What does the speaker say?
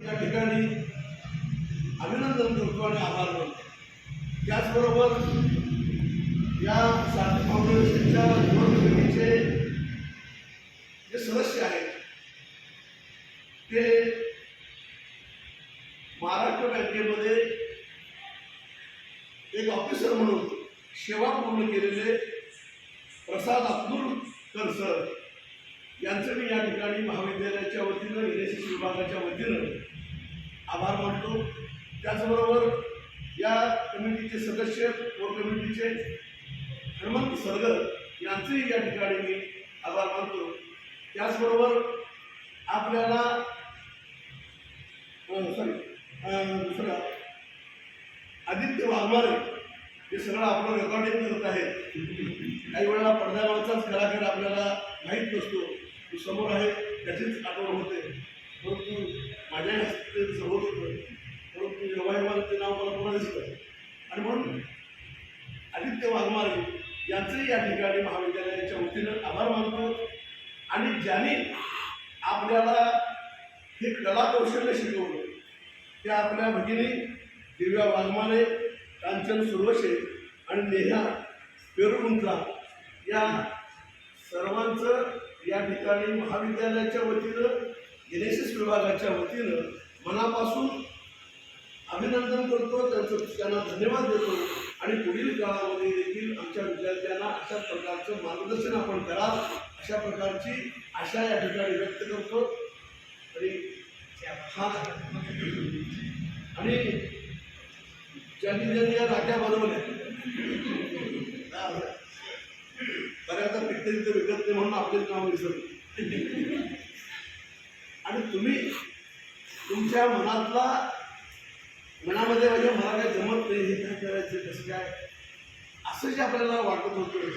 त्या ठिकाणी अभिनंदन करतो आणि आभार मानतो. त्याचबरोबर या सारथी फाउंडेशनच्या निवडणुकीचे जे सदस्य आहेत ते महाराष्ट्र बँकेमध्ये एक ऑफिसर म्हणून सेवा पूर्ण केलेले प्रसाद अब्दुल कर सर यांचं मी या ठिकाणी महाविद्यालयाच्या वतीनं एन एस एस विभागाच्या वतीनं आभार मानतो. त्याचबरोबर या कमिटीचे सदस्य कोर कमिटीचे हनुमंत सरगर यांचंही या ठिकाणी मी आभार मानतो. त्याचबरोबर आपल्याला सॉरी दुसरा आदित्य वाघमारे हे सगळं आपलं रेकॉर्डिंग करत आहेत. काही वेळेला पडद्यावरचाच कलाकार आपल्याला माहीत नसतो. तो समोर आहे त्याचीच आठवण होते. परंतु माझ्या हस्ते समोर होतं. परंतु योगायोगानं ते नाव मला पुन्हा दिसतं आणि म्हणून आदित्य वाघमारे यांचंही या ठिकाणी महाविद्यालयाच्या वतीनं आभार मानतो. आणि ज्यांनी आपल्याला हे कला कौशल्य शिकवलं त्या आपल्या भगिनी दिव्या वाघमारे कांचन सुरवशे आणि नेहा पेरुमुंचा या सर्वांचं या ठिकाणी महाविद्यालयाच्या वतीनं एन एस एस विभागाच्या वतीनं मनापासून अभिनंदन करतो त्यांचं त्यांना धन्यवाद देतो. आणि पुढील काळामध्ये देखील आमच्या विद्यार्थ्यांना अशा प्रकारचं मार्गदर्शन आपण कराल अशा प्रकारची आशा या ठिकाणी व्यक्त करतो. आणि हा. आणि ज्यांनी ज्यांनी या राख्या बनवल्या. बऱ्याचदा ते विकत नाही म्हणून आपलेच काम विसरले आणि तुम्ही तुमच्या मनातला मनामध्ये म्हणजे मला काय जमत नाही हे काय करायचं कसं काय? असं जे आपल्याला वाटत होतं